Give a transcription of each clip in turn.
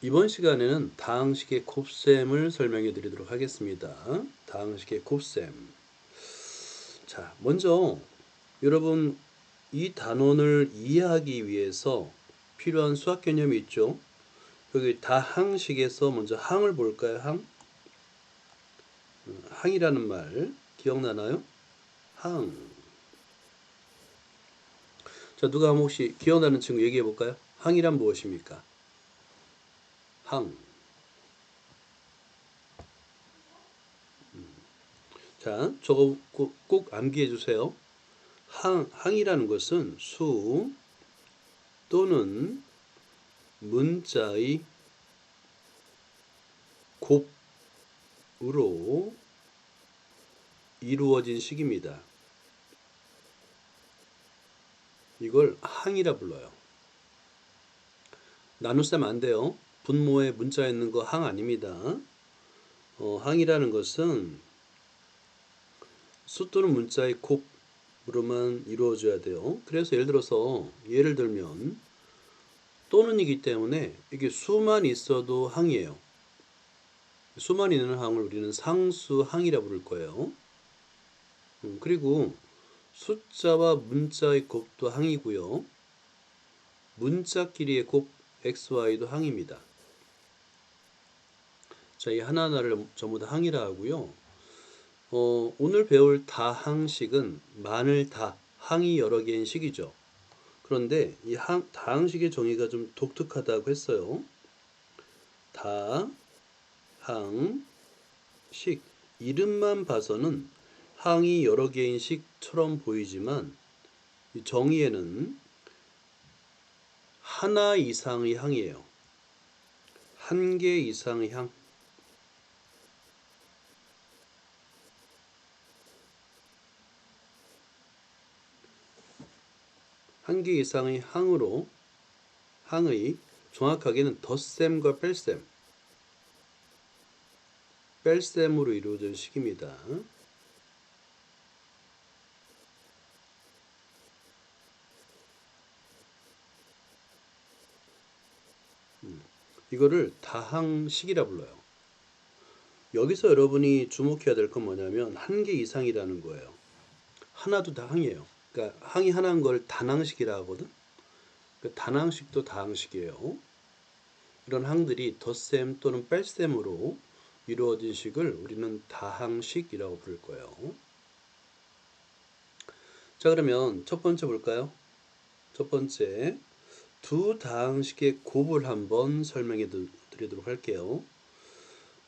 이번 시간에는 다항식의 곱셈을 설명해 드리도록 하겠습니다. 다항식의 곱셈. 자, 먼저 여러분 이 단원을 이해하기 위해서 필요한 수학 개념이 있죠. 여기 다항식에서 먼저 항을 볼까요? 항. 항이라는 말 기억나나요? 항. 자, 누가 혹시 기억나는 친구 얘기해 볼까요? 항이란 무엇입니까? 항. 음. 자, 저거 꼭, 꼭 암기해 주세요. 항, 항이라는 것은 수 또는 문자의 곱으로 이루어진 식입니다. 이걸 항이라 불러요. 나눗셈 안 돼요. 분모에 문자 있는 거 항 아닙니다. 어, 항이라는 것은 수 또는 문자의 곱으로만 이루어져야 돼요. 그래서 예를 들어서 예를 들면 또는이기 때문에 이게 수만 있어도 항이에요. 수만 있는 항을 우리는 상수항이라 부를 거예요. 음, 그리고 숫자와 문자의 곱도 항이고요. 문자끼리의 곱 xy도 항입니다. 자, 이 하나하나를 전부 다 항이라 하고요. 어, 오늘 배울 다항식은 만을 다, 항이 여러 개인 식이죠. 그런데 이 항, 다항식의 정의가 좀 독특하다고 했어요. 다, 항, 식. 이름만 봐서는 항이 여러 개인 식처럼 보이지만 이 정의에는 하나 이상의 항이에요. 한 개 이상의 항. 한 개 이상의 항으로 항의 정확하게는 덧셈과 뺄셈 뺄셈으로 이루어진 식입니다. 음, 이거를 다항식이라 불러요. 여기서 여러분이 주목해야 될 건 뭐냐면 한 개 이상이라는 거예요. 하나도 다항이에요. 그러니까 하나인 걸 단항식이라 하거든. 그 단항식도 다항식이에요. 이런 항들이 덧셈 또는 뺄셈으로 이루어진 식을 우리는 다항식이라고 부를 거예요. 자 그러면 첫 번째 볼까요? 첫 번째 두 다항식의 곱을 한번 설명해 드리도록 할게요.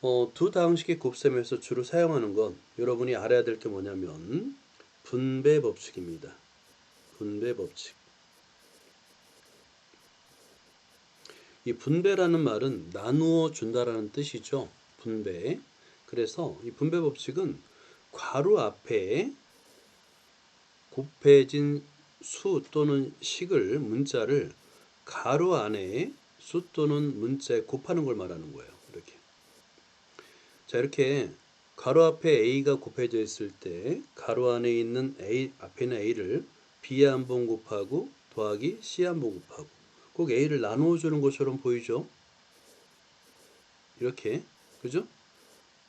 어, 두 다항식의 곱셈에서 주로 사용하는 건 여러분이 알아야 될 게 뭐냐면 분배 법칙입니다. 분배 법칙. 이 분배라는 말은 나누어 준다라는 뜻이죠. 분배. 그래서 이 분배 법칙은 괄호 앞에 곱해진 수 또는 식을 문자를 가로 안에 수 또는 문자에 곱하는 걸 말하는 거예요. 이렇게. 자, 이렇게 가로 앞에 a가 곱해져 있을 때 가로 안에 있는 a 앞에 있는 a를 b에 한번 곱하고 더하기 c에 한번 곱하고 꼭 a를 나누어 주는 것처럼 보이죠? 이렇게. 그죠?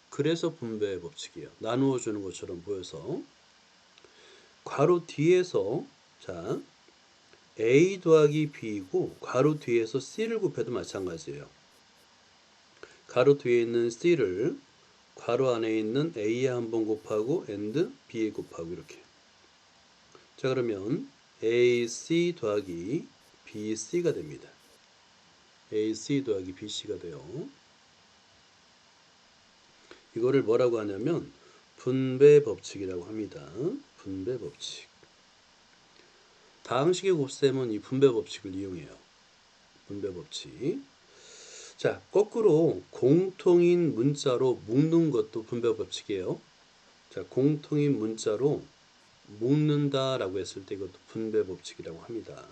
그래서 분배 법칙이에요. 나누어 주는 것처럼 보여서 괄호 뒤에서 자 a 더하기 b이고 괄호 뒤에서 c를 곱해도 마찬가지예요. 가로 뒤에 있는 c를 괄호 안에 있는 a에 한번 곱하고 and b에 곱하고 이렇게. 자 그러면 ac 더하기 bc가 됩니다. ac 더하기 bc가 돼요. 이거를 뭐라고 하냐면 분배 법칙이라고 합니다. 분배 법칙. 다항식의 곱셈은 이 분배 법칙을 이용해요. 분배 법칙. 자, 거꾸로 공통인 문자로 묶는 것도 분배 법칙이에요. 자, 공통인 문자로 묶는다라고 했을 때 이것도 분배 법칙이라고 합니다.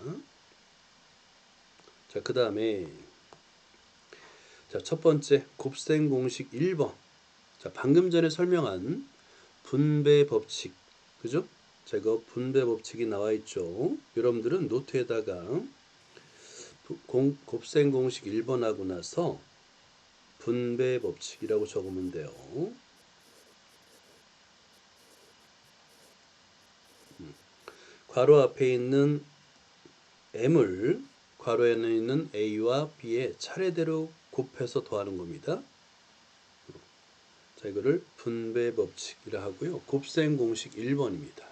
자, 그 다음에 자, 첫 번째 곱셈 공식 1번. 자, 방금 전에 설명한 분배 법칙. 그죠? 제가 분배 법칙이 나와 있죠. 여러분들은 노트에다가 부- 공, 곱셈 공식 1번 하고 나서 분배 법칙이라고 적으면 돼요. 음. 괄호 앞에 있는 m을 괄호에는 있는 a와 b에 차례대로 곱해서 더하는 겁니다. 자, 이거를 분배 법칙이라 하고요. 곱셈 공식 1번입니다.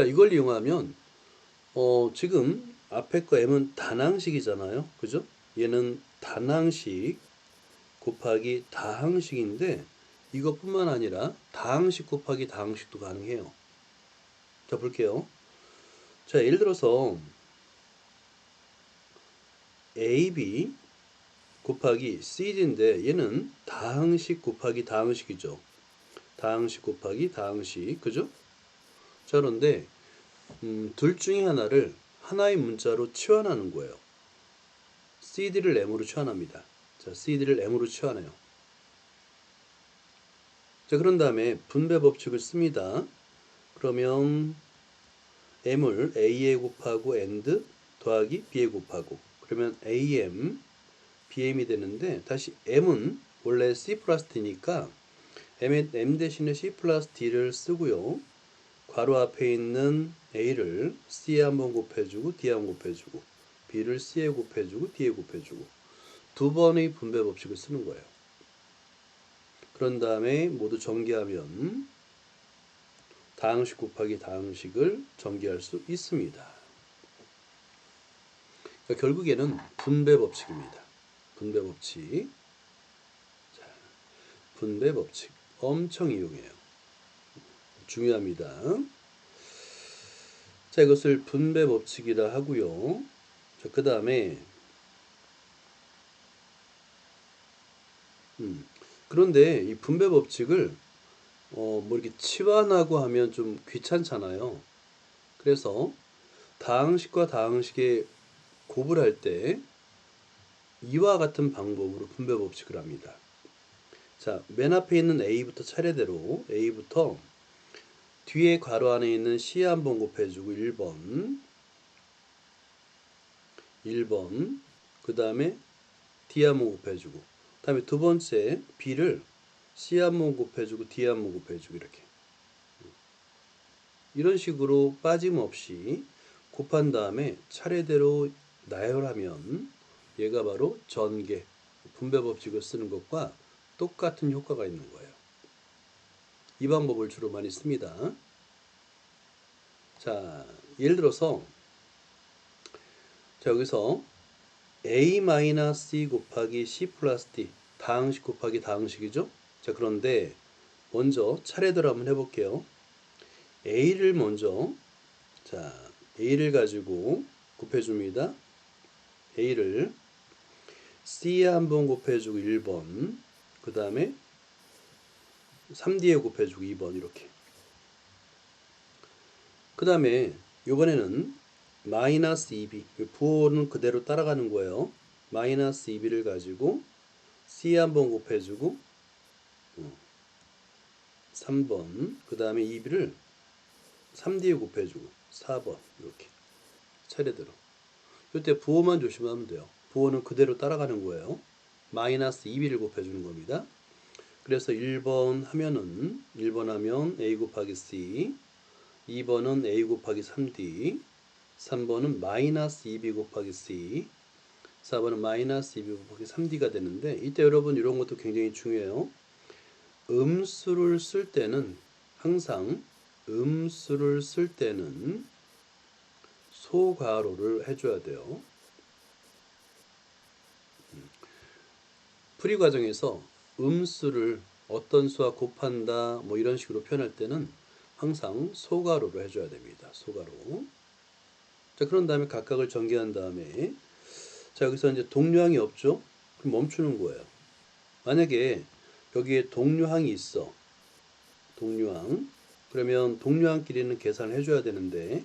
자, 이걸 이용하면 어, 지금 앞에 거 m은 단항식이잖아요. 그죠? 얘는 단항식 곱하기 다항식인데 이것뿐만 아니라 다항식 곱하기 다항식도 가능해요. 자, 볼게요. 자, 예를 들어서 AB 곱하기 CD인데 얘는 다항식 곱하기 다항식이죠. 다항식 곱하기 다항식. 그죠? 자, 그런데 음, 둘 중에 하나를 하나의 문자로 치환하는 거예요. CD를 M으로 치환합니다. 자, CD를 M으로 치환해요. 자, 그런 다음에 분배 법칙을 씁니다. 그러면 M을 A에 곱하고 AND 더하기 B에 곱하고 그러면 AM, BM이 되는데 다시 M은 원래 C 플러스 D니까 M, M 대신에 C 플러스 D를 쓰고요. 괄호 앞에 있는 A를 C에 한번 곱해주고 D에 한번 곱해주고 B를 C에 곱해주고 D에 곱해주고 두 번의 분배 법칙을 쓰는 거예요. 그런 다음에 모두 전개하면 다항식 곱하기 다항식을 전개할 수 있습니다. 그러니까 결국에는 분배 법칙입니다. 분배 법칙. 자, 분배 법칙 엄청 이용해요. 중요합니다. 자, 이것을 분배 법칙이라 하고요. 자, 그 다음에 음, 그런데 이 분배 법칙을 어, 뭐 이렇게 치환하고 하면 좀 귀찮잖아요. 그래서 다항식과 다항식의 곱을 할 때 이와 같은 방법으로 분배 법칙을 합니다. 자, 맨 앞에 있는 A부터 차례대로 A부터 뒤에 괄호 안에 있는 C 한번 곱해주고 1번. 1번. 그 다음에 D 한번 곱해주고. 그 다음에 두 번째 B를 C 한번 곱해주고 D 한번 곱해주고 이렇게. 이런 식으로 빠짐없이 곱한 다음에 차례대로 나열하면 얘가 바로 전개 분배 법칙을 쓰는 것과 똑같은 효과가 있는 거예요. 이 방법을 주로 많이 씁니다. 자, 예를 들어서 자, 여기서 a-c 곱하기 c 플러스 d 다항식 곱하기 다항식이죠? 자, 그런데 먼저 차례대로 한번 해볼게요. a를 먼저 자, a를 가지고 곱해줍니다. a를 c에 한번 곱해주고 1번 그 다음에 3D에 곱해주고 2번 이렇게. 그 다음에 이번에는 마이너스 2B 부호는 그대로 따라가는 거예요. 마이너스 2B를 가지고 C 한번 곱해주고 어, 3번. 그 다음에 2B를 3D에 곱해주고 4번. 이렇게 차례대로. 이때 부호만 조심하면 돼요. 부호는 그대로 따라가는 거예요. 마이너스 2B를 곱해주는 겁니다 그래서 1번 하면은 1번 하면 a 곱하기 c 2번은 a 곱하기 3d 3번은 마이너스 2b 곱하기 c 4번은 마이너스 2b 곱하기 3d가 되는데 이때 여러분 이런 것도 굉장히 중요해요. 음수를 쓸 때는 항상 음수를 쓸 때는 소괄호를 해줘야 돼요. 풀이 과정에서 음수를 어떤 수와 곱한다 뭐 이런 식으로 표현할 때는 항상 소괄호로 해줘야 됩니다. 소괄호. 자 그런 다음에 각각을 전개한 다음에 자 여기서 이제 동류항이 없죠? 그럼 멈추는 거예요. 만약에 여기에 동류항이 있어. 동류항. 그러면 동류항끼리는 계산을 해줘야 되는데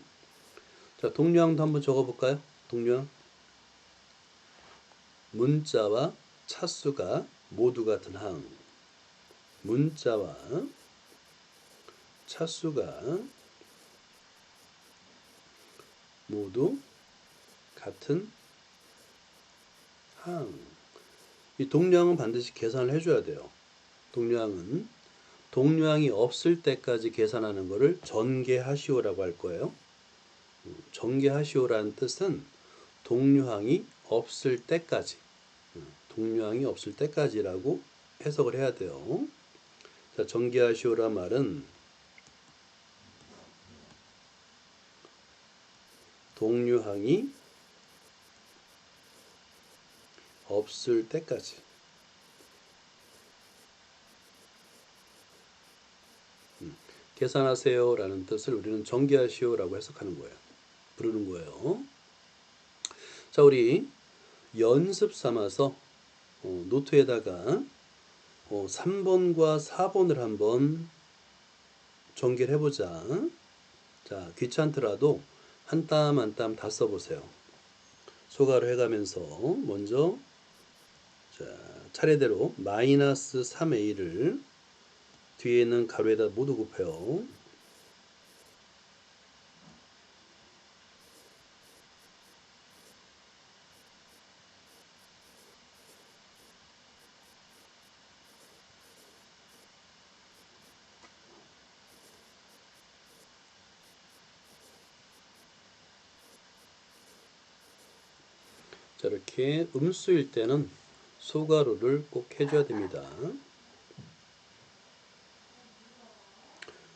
자 동류항도 한번 적어볼까요? 동류항. 문자와 차수가 모두 같은 항. 문자와 차수가 모두 같은 항. 이 동량은 반드시 계산을 해줘야 돼요. 동량은 동량이 없을 때까지 계산하는 것을 전개하시오라고 할 거예요. 음, 전개하시오라는 뜻은 동류항이 없을 때까지, 음, 동류항이 없을 때까지라고 해석을 해야 돼요. 자, 전개하시오란 말은 동류항이 없을 때까지. 음, 계산하세요 라는 뜻을 우리는 전개하시오 라고 해석하는 거예요. 부르는 거예요. 자, 우리 연습 삼아서 어, 노트에다가 어, 3번과 4번을 한번 전개를 해보자. 자, 귀찮더라도 한 땀 한 땀 다 써보세요. 소가로 해가면서 먼저 자, 차례대로 마이너스 3a를 뒤에 있는 가로에다 모두 곱해요. 자, 이렇게 음수일 때는 소가루를 꼭 해줘야 됩니다.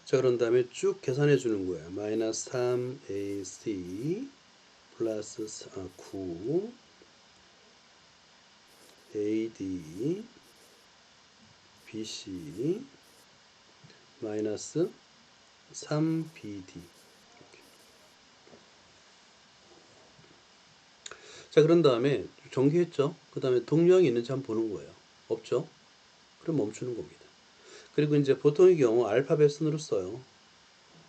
자, 그런 다음에 쭉 계산해 주는 거예요. 마이너스 3ac 플러스 9 ad bc 마이너스 3bd 자, 그런 다음에 전개했죠. 그 다음에 동량이 있는지 한번 보는 거예요. 없죠? 그럼 멈추는 겁니다. 그리고 이제 보통의 경우 알파벳 순으로 써요.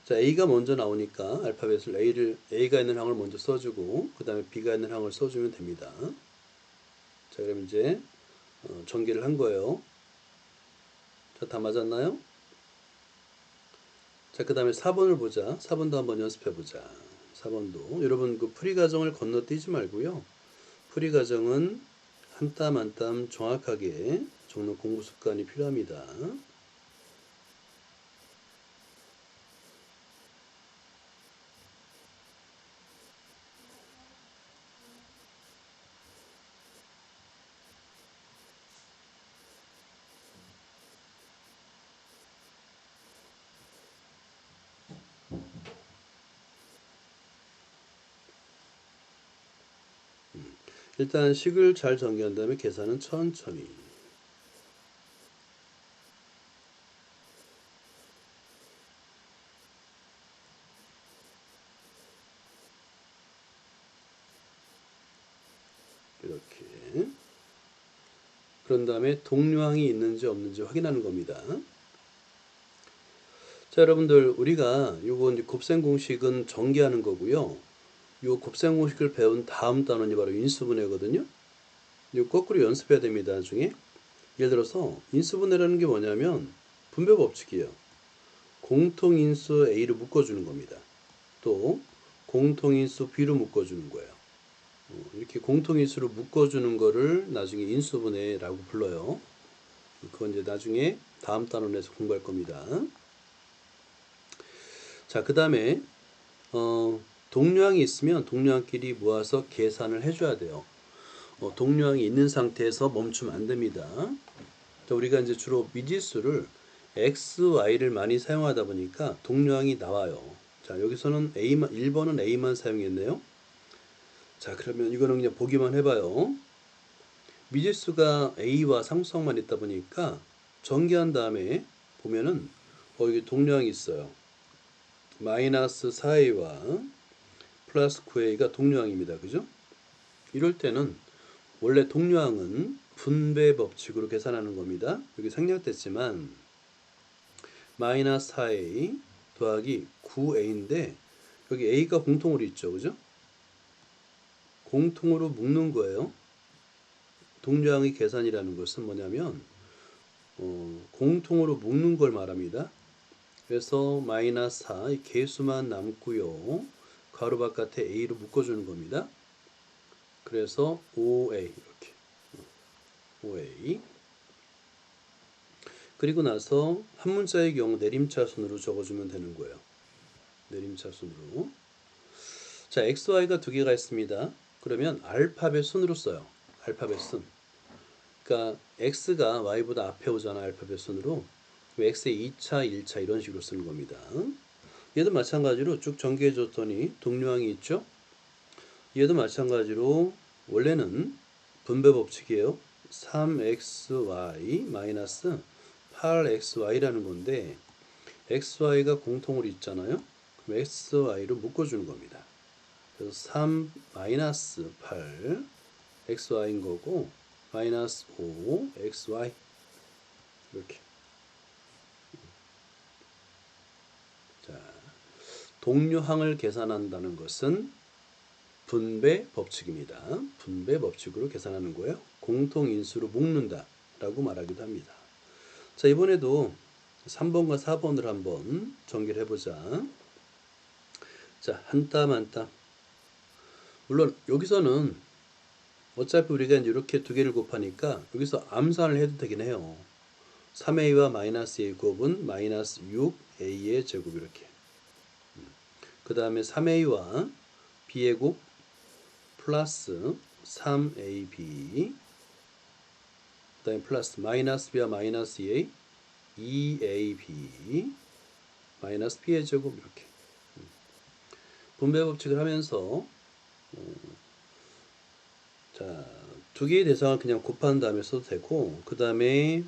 자, A가 먼저 나오니까 알파벳을 A를, A가 있는 항을 먼저 써주고, 그 다음에 B가 있는 항을 써주면 됩니다. 자, 그럼 이제, 어, 전개를 한 거예요. 자, 다 맞았나요? 자, 그 다음에 4번을 보자. 4번도 한번 연습해 보자. 4번도. 여러분, 그 풀이 과정을 건너뛰지 말고요. 풀이 과정은 한 땀 한 땀 정확하게 적는 공부 습관이 필요합니다. 일단 식을 잘 정리한 다음에 계산은 천천히. 이렇게. 그런 다음에 동류항이 있는지 없는지 확인하는 겁니다. 자, 여러분들 우리가 요거 이제 곱셈 공식은 전개하는 거고요. 요 곱셈 공식을 배운 다음 단원이 바로 인수분해거든요. 이 거꾸로 연습해야 됩니다. 나중에 예를 들어서 인수분해라는 게 뭐냐면 분배 법칙이에요. 공통인수 A로 묶어주는 겁니다. 또 공통인수 B로 묶어주는 거예요. 어, 이렇게 공통인수로 묶어주는 거를 나중에 인수분해라고 불러요. 그건 이제 나중에 다음 단원에서 공부할 겁니다. 자, 그 다음에 어, 동류항이 있으면 동류항끼리 모아서 계산을 해줘야 돼요. 어, 동류항이 있는 상태에서 멈추면 안 됩니다. 자, 우리가 이제 주로 미지수를 x, y를 많이 사용하다 보니까 동류항이 나와요. 자, 여기서는 a만 1번은 a만 사용했네요. 자, 그러면 이거는 그냥 보기만 해봐요. 미지수가 a와 상수항만 있다 보니까 전개한 다음에 보면은 어, 여기 동류항이 있어요. 마이너스 4a와 플러스 9a가 동류항입니다. 그죠? 이럴 때는 원래 동류항은 분배 법칙으로 계산하는 겁니다. 여기 생략됐지만 마이너스 4a 더하기 9a인데 여기 a가 공통으로 있죠. 그죠? 공통으로 묶는 거예요. 동류항의 계산이라는 것은 뭐냐면 어, 공통으로 묶는 걸 말합니다. 그래서 마이너스 4이 개수만 남고요. 가로 바깥에 a로 묶어주는 겁니다. 그래서 5a 이렇게 5a 그리고 나서 한 문자의 경우 내림차순으로 적어주면 되는 거예요. 내림차순으로 자 xy가 두 개가 있습니다. 그러면 알파벳 순으로 써요. 알파벳 순. 그러니까 x가 y보다 앞에 오잖아 알파벳 순으로. x의 2차, 1차 이런 식으로 쓰는 겁니다. 얘도 마찬가지로 쭉 전개해 줬더니 동류항이 있죠. 얘도 마찬가지로 원래는 분배 법칙이에요. 3xy 마이너스 8xy라는 건데 xy가 공통으로 있잖아요. 그럼 xy로 묶어주는 겁니다. 그래서 3 마이너스 8 xy인 거고 마이너스 5 xy 이렇게 동류항을 계산한다는 것은 분배 법칙입니다. 분배 법칙으로 계산하는 거예요. 공통인수로 묶는다 라고 말하기도 합니다. 자 이번에도 3번과 4번을 한번 전개를 해보자. 자, 한 땀 한 땀. 물론 여기서는 어차피 우리가 이렇게 두 개를 곱하니까 여기서 암산을 해도 되긴 해요. 3a와 마이너스 a 곱은 마이너스 6a의 제곱 이렇게. 그 다음에 3a와 b의 곱 플러스 3ab 그 다음에 플러스 마이너스 b와 마이너스 a 2ab 마이너스 b의 제곱 이렇게. 분배 법칙을 하면서 어, 자, 두 개의 대상을 그냥 곱한 다음에 써도 되고 그 다음에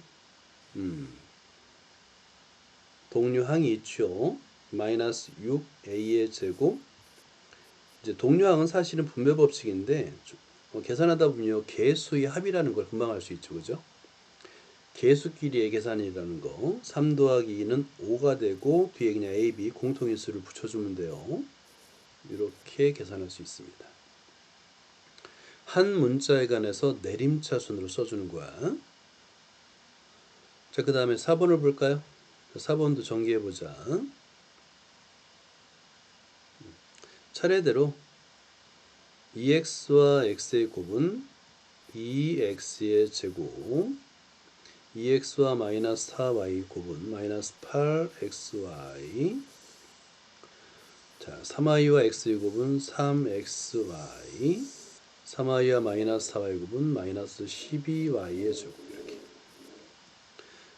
음, 동류항이 있죠. 마이너스 6a의 제곱 이제 동류항은 사실은 분배 법칙인데 어, 계산하다 보면 개수의 합이라는 걸 금방 알 수 있죠. 그죠? 개수끼리의 계산이라는 거. 3 더하기 2는 5가 되고 뒤에 그냥 a, b 공통인수를 붙여주면 돼요. 이렇게 계산할 수 있습니다. 한 문자에 관해서 내림차 순으로 써주는 거야. 자, 그 다음에 4번을 볼까요? 4번도 전개해보자. 차례대로 2x와 x의 곱은 2x의 제곱 2x와 마이너스 4y 곱은 마이너스 8xy 자 3i와 x의 곱은 3xy 3i와 마이너스 4y 곱은 마이너스 12y의 제곱 이렇게.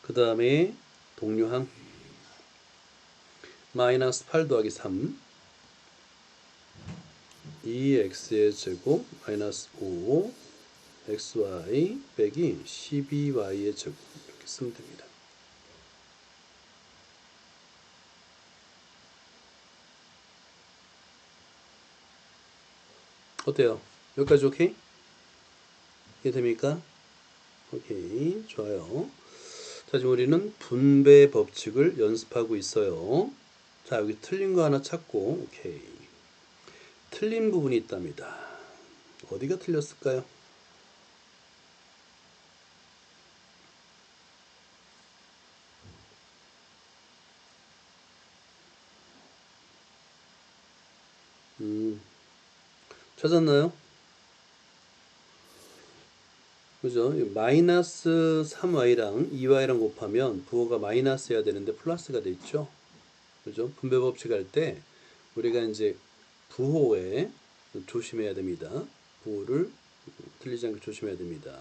그 다음에 동류항 마이너스 8 더하기 3 2x의 제곱 마이너스 5 xy 빼기 12y의 제곱 이렇게 쓰면 됩니다. 어때요? 여기까지 오케이? 이해됩니까? 오케이 좋아요. 자 지금 우리는 분배 법칙을 연습하고 있어요. 자 여기 틀린 거 하나 찾고 오케이. 틀린 부분이 있답니다. 어디가 틀렸을까요? 음, 찾았나요? 그죠? 마이너스 3y랑 2y랑 곱하면 부호가 마이너스여야 되는데 플러스가 돼 있죠? 그죠? 분배 법칙 할 때 우리가 이제 부호에 조심해야 됩니다. 부호를 틀리지 않게 조심해야 됩니다.